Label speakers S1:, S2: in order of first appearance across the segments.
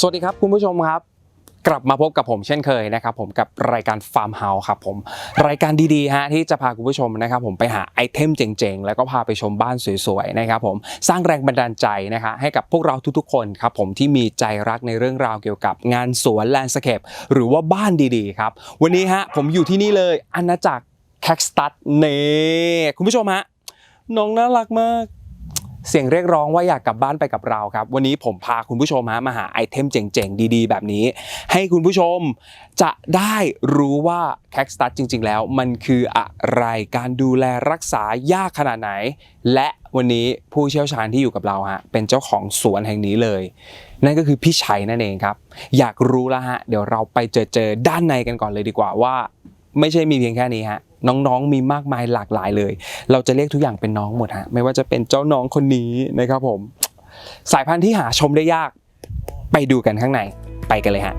S1: สวัสดีครับคุณผู้ชมครับ กลับมาพบกับผมเช่นเคยนะครับผมกับรายการฟาร์มเฮาส์ครับผมรายการดีๆฮะที่จะพาคุณผู้ชมนะครับผมไปหาไอเทมเจ๋งๆ แล้วก็พาไปชมบ้านสวยๆนะครับผมสร้างแรงบันดาลใจนะคะให้กับพวกเราทุกๆ คนครับผมที่มีใจรักในเรื่องราวเกี่ยวกับงานสวนแลนด์สเคปหรือว่าบ้านดีๆครับวันนี้ฮะผมอยู่ที่นี่เลยอาณาจักรแคคสตัสเน่คุณผู้ชมฮะน้องน่ารักมาก เสียงเรียกร้องว่าอยากกลับบ้านไปกับเราครับ วันนี้ผมพาคุณผู้ชมมาหาไอเทมเจ๋งๆ ดีๆ แบบนี้ ให้คุณผู้ชมจะได้รู้ว่าแคคสตัสจริง ๆ แล้ว มันคืออะไรการดูแลรักษายากขนาดไหน และวันนี้ผู้เชี่ยวชาญที่อยู่กับเราฮะเป็นเจ้าของสวนแห่งนี้เลย นั่นก็คือพี่ชัยนั่นเองครับ อยากรู้แล้วฮะเดี๋ยวเราไปเจอเจอด้านในกันก่อนเลยดีกว่าว่า ไม่ใช่มีเพียงแค่นี้ฮะ น้องๆมีมากมายหลากหลายเลย เราจะเรียกทุกอย่างเป็นน้องหมดฮะไม่ว่าจะเป็นเจ้าน้องคนนี้นะครับผม สายพันธุ์ที่หาชมได้ยาก ไปดูกันข้างในไปกันเลยฮะ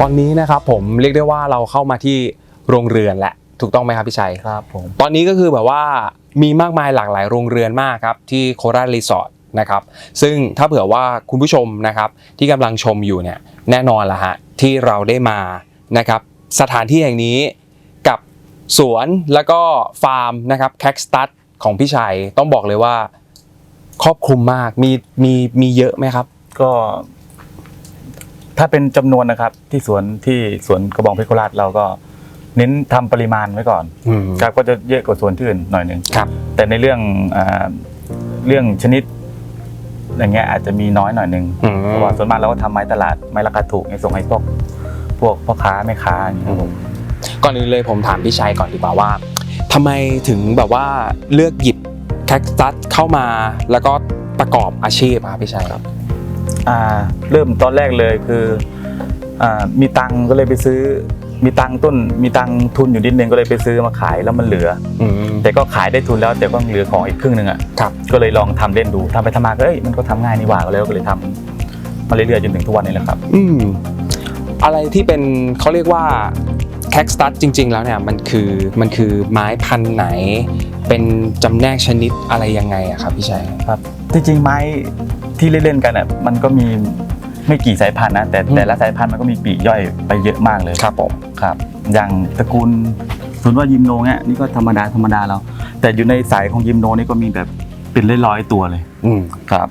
S1: ตอนนี้นะครับผมเรียกได้ว่าเราเข้ามาที่โรงเรือนแหละถูกต้องไหมครับพี่ชัย
S2: ครับผม
S1: ตอนนี้ก็คือแบบว่ามีมากมายหลากหลายโรงเรือนมากครับที่โคราชรีสอร์ทนะครับซึ่งถ้าเผื่อว่าคุณผู้ชมนะครับที่กำลังชมอยู่เนี่ยแน่นอนละฮะที่เราได้มานะครับสถานที่แห่งนี้กับสวนแล้วก็ฟาร์มนะครับแคคสตัสของพี่ชัยต้องบอกเลยว่าครอบคลุมมากมีมีมีเยอะไหมครับ
S2: ก็ ถ้าเป็นจำนวนนะครับที่สวนที่สวนกระบองเพชรโคราชเราก็เน้นทำปริมาณไว้ก่อน
S1: อืม
S2: ครับก็จะเยอะกว่าสวนที่อื่นหน่อยหนึ่ง
S1: ครับ
S2: แต่ในเรื่องอ่าเรื่องชนิดอย่างเงี้ยอาจจะมีน้อยหน่อยหนึ่ง
S1: อืม
S2: เพราะว่าส่วนมากเราก็ทำไม้ตลาดไม้ราคาถูกเนี่ยส่งให้พวกพวกพ่อค้าแม่ค้าอย่างเงี้ยครับผม
S1: ก่อนอื่นเลยผมถามพี่ชัยก่อนดีกว่าว่าทำไมถึงแบบว่าเลือกหยิบแคคตัสเข้ามาแล้วก็ประกอบอาชีพครับพี่ชัยครับ
S2: อ่า เริ่มตอนแรกเลยคืออ่ามีตังค์ก็เลยไปซื้อ มีตังค์ต้น มีตังค์ทุนอยู่นิดนึงก็เลยไปซื้อมาขายแล้วมันเหลือ
S1: อืม
S2: แต่ก็ขายได้ทุนแล้วแต่ก็เหลือของอีกครึ่งหนึ่งอะ
S1: ครับ
S2: ก็เลยลองทำเล่นดูทำไปทำมาก็เอ้ยมันก็ทำง่ายนี่หว่าก็เลยก็เลยทำมาเรื่อยๆจนถึงทุกวันนี้แหละครับ
S1: อืมอะไรที่เป็นเขาเรียกว่าแคคตัสจริง ๆ แล้วเนี่ยมันคือมันคือไม้พันธุ์ไหน เป็นจำแนกชนิดอะไรยังไงอะครับพี่ชัย
S2: ครับจริงๆไม้ ที่เล่นๆกันอะมันก็มีไม่กี่สายพันธุ์นะแต่
S1: อืม
S2: แต่ละสายพันธุ์มันก็มีปลีกย่อยไปเยอะมากเลย
S1: ครับผม
S2: ครับ อย่างตระกูลส่วนว่ายิมโนเนี่ยนี่ก็ธรรมดาธรรมดาเรา แต่อยู่ในสายของยิมโนนี่ก็มีแบบเป็นร้อยๆตัวเลย
S1: อืม
S2: ครับ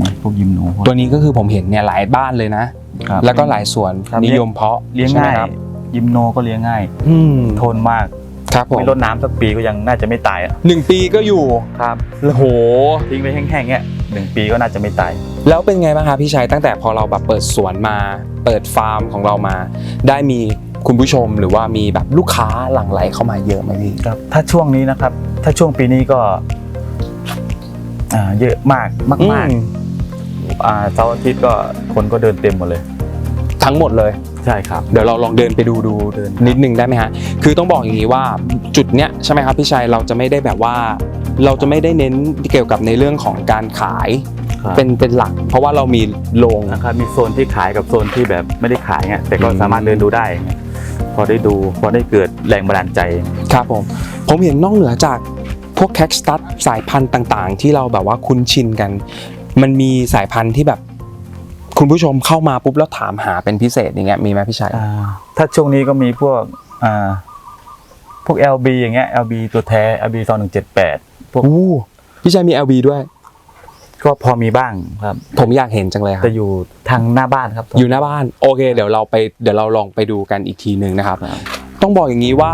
S2: นี่พวกยิมโนพวก
S1: ตัวนี้ก็คือผมเห็นเนี่ยหลายบ้านเลยนะ
S2: ครับ
S1: แล้วก็หลายสวน
S2: ครับ
S1: นิยมเพาะ
S2: เลี้ยง
S1: ใช่ไหม
S2: ง่าย
S1: ครับ
S2: ยิมโนก็เลี้ยงง่าย
S1: อืม
S2: ทนมาก
S1: ครับผม
S2: ไม่รดน้ำสักปีก็ยังน่าจะไม่ตายอะ
S1: หนึ่งปีก็อยู่
S2: ครับ
S1: โอ้โห
S2: ทิ้งไว้แห้งๆเงี้ย หนึ่งปีก็น่าจะไม่ตาย
S1: แล้วเป็นไงบ้างครับพี่ชัยตั้งแต่พอเราแบบเปิดสวนมา เปิดฟาร์มของเรามา ได้มีคุณผู้ชมหรือว่ามีแบบลูกค้าหลั่งไหลเข้ามาเยอะไหมพี่
S2: ครับ ถ้าช่วงนี้นะครับ ถ้าช่วงปีนี้ก็อ่าเยอะมากมากๆอ่าเสาร์อาทิตย์ก็คนก็เดินเต็มหมดเลย
S1: ทั้งหมดเลย
S2: ใช่ครับ
S1: เดี๋ยวเราลองเดินไปดูดู
S2: เดิน
S1: นิดนึงได้ไหมฮะ คือต้องบอกอย่างนี้ว่าจุดเนี้ยใช่ไหมครับพี่ชัยเราจะไม่ได้แบบว่า เราจะไม่ได้เน้นเกี่ยวกับในเรื่องของการขาย
S2: ครับ
S1: เป็นเป็นหลัก เพราะว่าเรามีโรง
S2: นะครับมีโซนที่ขายกับโซนที่แบบไม่ได้ขายเงี้ยแต่ก็
S1: อืม
S2: สามารถเดินดูได้ พอได้ดูพอได้เกิดแรงบันดาลใจ
S1: ครับผม ผมเห็นนอกเหนือจากพวกแคคสตัสสายพันธุ์ต่างๆ ที่เราแบบว่าคุ้นชินกัน มันมีสายพันธุ์ที่แบบ คุณผู้ชมเข้ามาปุ๊บแล้วถามหาเป็นพิเศษอย่างเงี้ยมีไหมพี่ชัย
S2: อ่าถ้าช่วงนี้ก็มีพวกอ่าพวก LB อย่างเงี้ย LB ตัวแท้ LB 2178พวก
S1: อู้พี่ชัยมี LB ด้วย
S2: ก็พอมีบ้างครับ
S1: ผมอยากเห็นจังเลยครับ
S2: จะอยู่ทางหน้าบ้านครับ
S1: อยู่หน้าบ้านโอเค เดี๋ยวเราไปเดี๋ยวเราลองไปดูกันอีกทีหนึ่งนะครับ
S2: ครับ
S1: ต้องบอกอย่างนี้ว่า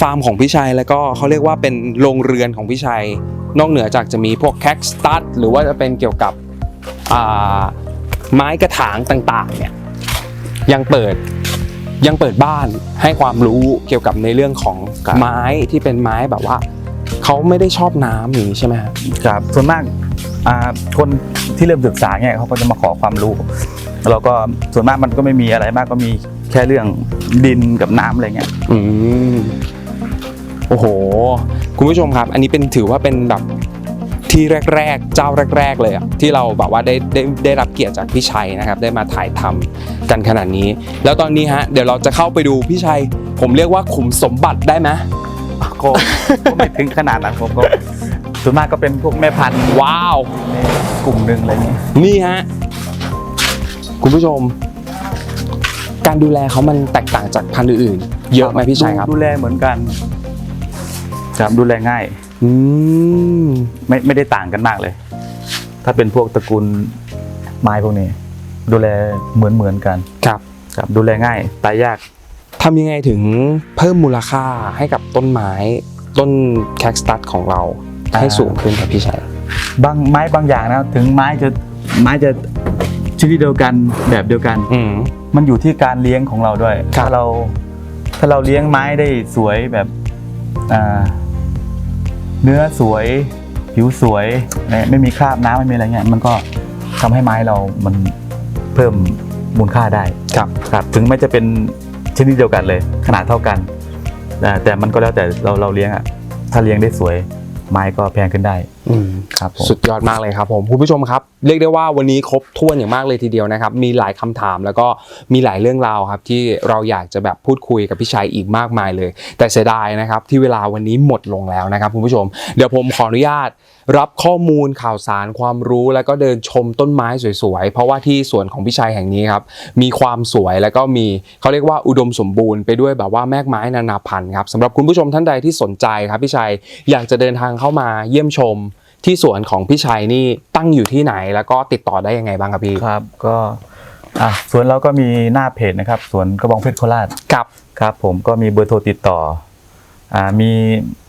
S1: ฟาร์มของพี่ชัยแล้วก็เขาเรียกว่าเป็นโรงเรือนของพี่ชัย นอกเหนือจากจะมีพวกแคคสตัสหรือว่าจะเป็นเกี่ยวกับอ่า ไม้กระถางต่างๆเนี่ยยังเปิดยังเปิดบ้านให้ความรู้เกี่ยวกับในเรื่องของ
S2: ครับ
S1: ไม้ที่เป็นไม้แบบว่าเขาไม่ได้ชอบน้ำอย่างนี้ใช่ไหมครับ
S2: ครับส่วนมากอ่าคนที่เริ่มศึกษาเนี่ยเขาก็จะมาขอความรู้แล้วก็ส่วนมากมันก็ไม่มีอะไรมากก็มีแค่เรื่องดินกับน้ำอะไรเงี้ย
S1: อืม โอ้โห คุณผู้ชมครับ อันนี้เป็นถือว่าเป็นแบบ ที่แรก ๆ เจ้าแรก ๆ เลยอะที่เราแบบว่าได้ได้ได้รับเกียรติจากพี่ชัยนะครับ ได้มาถ่ายทำกันขนาดนี้ แล้วตอนนี้ฮะเดี๋ยวเราจะเข้าไปดูพี่ชัย ผมเรียกว่าขุมสมบัติได้ไหม
S2: ก็ก็ไม่ถึงขนาดนั้นผมก็ส่วนมากก็เป็นพวกแม่พันธุ์
S1: ว้าว
S2: ในกลุ่มหนึ่งอะไรเงี้ย
S1: นี่ฮะคุณผู้ชม การดูแลเขามันแตกต่างจากพันธุ์อื่นๆเยอะไหมพี่ชัยครับ
S2: ดูดูแลเหมือนกันครับดูแลง่าย
S1: อืม
S2: ไม่ไม่ได้ต่างกันมากเลย ถ้าเป็นพวกตระกูลไม้พวกนี้ ดูแลเหมือนเหมือนกัน
S1: ครับ
S2: ครับ ดูแลง่าย ตายยาก
S1: ทำยังไงถึงเพิ่มมูลค่าให้กับต้นไม้ ต้นแคคสตัสของเรา
S2: อ่า
S1: ให้สูงขึ้นครับพี่ชัย
S2: บางไม้บางอย่างนะ ถึงไม้จะไม้จะชนิดเดียวกันแบบเดียวกัน
S1: อืม
S2: มันอยู่ที่การเลี้ยงของเราด้วย
S1: ครับ
S2: ถ้าเรา ถ้าเราเลี้ยงไม้ได้สวยแบบอ่า เนื้อสวย ผิวสวยและไม่มีคราบน้ำไม่มีอะไรเงี้ยมันก็ทำให้ไม้เรามันเพิ่มมูลค่าได้
S1: ครับ
S2: ครับถึงแม้จะเป็นชนิดเดียวกันเลย ขนาดเท่ากันแต่แต่มันก็แล้วแต่เราเราเลี้ยงอะถ้าเลี้ยงได้สวยไม้ก็แพงขึ้นได้
S1: อืม
S2: ครับผม
S1: สุดยอดมากเลยครับผมคุณผู้ชมครับ เรียกได้ว่าวันนี้ครบถ้วนอย่างมากเลยทีเดียวนะครับ มีหลายคำถามแล้วก็มีหลายเรื่องราวครับ ที่เราอยากจะแบบพูดคุยกับพี่ชัยอีกมากมายเลย แต่เสียดายนะครับที่เวลาวันนี้หมดลงแล้วนะครับคุณผู้ชมเดี๋ยวผมขออนุญาต รับข้อมูลข่าวสารความรู้แล้วก็เดินชมต้นไม้สวยๆ เพราะว่าที่สวนของพี่ชัยแห่งนี้ครับ มีความสวยแล้วก็มีเขาเรียกว่าอุดมสมบูรณ์ไปด้วยแบบว่าแมกไม้นานาพันธุ์ครับสำหรับคุณผู้ชมท่านใดที่สนใจครับพี่ชัยอยากจะเดินทางเข้ามาเยี่ยมชม ที่สวนของพี่ชัยนี่ตั้งอยู่ที่ไหน แล้วก็ติดต่อได้ยังไงบ้างครับพี่
S2: ครับก็อะสวนเราก็มีหน้าเพจนะครับสวนกระบองเพชรโคราช
S1: ครับ
S2: ครับ ผมก็มีเบอร์โทรติดต่ออ่ามี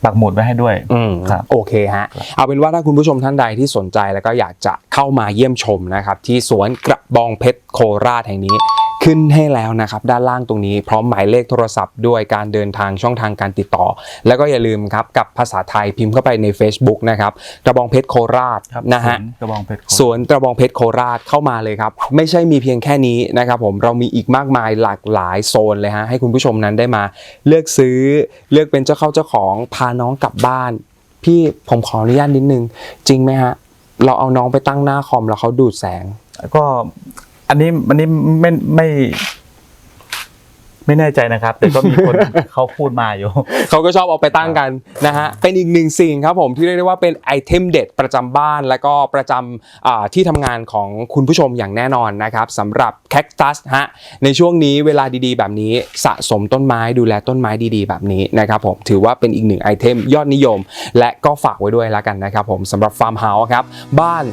S2: ปักหมุดไว้ให้ด้วย
S1: อืม
S2: ครับ
S1: โอเคฮะเอาเป็นว่าถ้าคุณผู้ชมท่านใดที่สนใจแล้วก็อยากจะเข้ามาเยี่ยมชมนะครับ ที่สวนกระบองเพชรโคราชแห่งนี้ ขึ้นให้แล้วนะครับ ด้านล่างตรงนี้พร้อมหมายเลขโทรศัพท์ด้วยการเดินทางช่องทางการติดต่อ แล้วก็อย่าลืมครับกับภาษาไทยพิมพ์เข้าไปใน Facebook นะครับกระบองเพชรโคราช
S2: ครับ
S1: นะฮะ
S2: สวนกระบองเพชรโคราช
S1: สวนกระบองเพชรโคราชเข้ามาเลยครับ ไม่ใช่มีเพียงแค่นี้นะครับผมเรามีอีกมากมายหลากหลายโซนเลยฮะให้คุณผู้ชมนั้นได้มา เลือกซื้อเลือกเป็นเจ้าเข้าเจ้าของพาน้องกลับบ้าน พี่ผมขออนุญาตนิดนึง จริงไหมฮะเราเอาน้องไปตั้งหน้าคอมแล้วเขาดูดแสง
S2: ก็ อันนี้อันนี้ไม่ไม่ ไม่แน่ใจนะครับ แต่ก็มีคน เขาพูดมาอยู่
S1: เขาก็ชอบเอาไปตั้งกันนะฮะ เป็นอีกหนึ่งสิ่งครับผมที่เรียกได้ว่าเป็นไอเทมเด็ดประจำบ้านแล้วก็ประจำอ่าที่ทำงานของคุณผู้ชมอย่างแน่นอนนะครับสำหรับแคคตัสฮะในช่วงนี้เวลาดีๆ แบบนี้สะสมต้นไม้ดูแลต้นไม้ดีๆ แบบนี้นะครับผมถือว่าเป็นอีกหนึ่งไอเทมยอดนิยม และก็ฝากไว้ด้วยแล้วกันนะครับผมสำหรับฟาร์มเฮาส์ครับบ้าน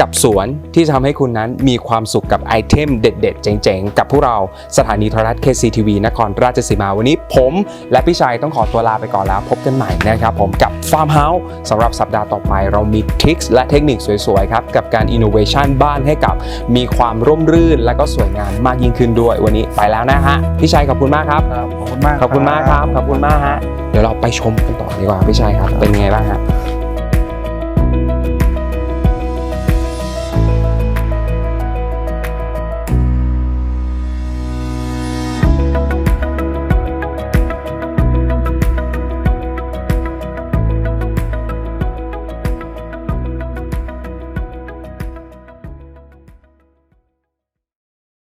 S1: กับสวนที่จะทำให้คุณนั้นมีความสุขกับไอเทมเด็ด ๆ เจ๋ง ๆ กับพวกเราสถานีโทรทัศน์ KCTV นครราชสีมาวันนี้ผมและพี่ชัยต้องขอตัวลาไปก่อนแล้ว พบกันใหม่นะครับผมกับ Farm House สำหรับสัปดาห์ต่อไปเรามีทริคและเทคนิคสวย ๆ ครับ กับการ innovation บ้านให้กับมีความร่มรื่นและก็สวยงามมากยิ่งขึ้นด้วยวันนี้ไปแล้วนะฮะพี่ชัยขอบคุณมากครับ
S2: ครับขอบคุณมาก
S1: ขอบคุณมากครับขอบคุณมากฮะเดี๋ยวเราไปชมกันต่อดีกว่าพี่ชัยครับเป็นยังไงบ้างฮะ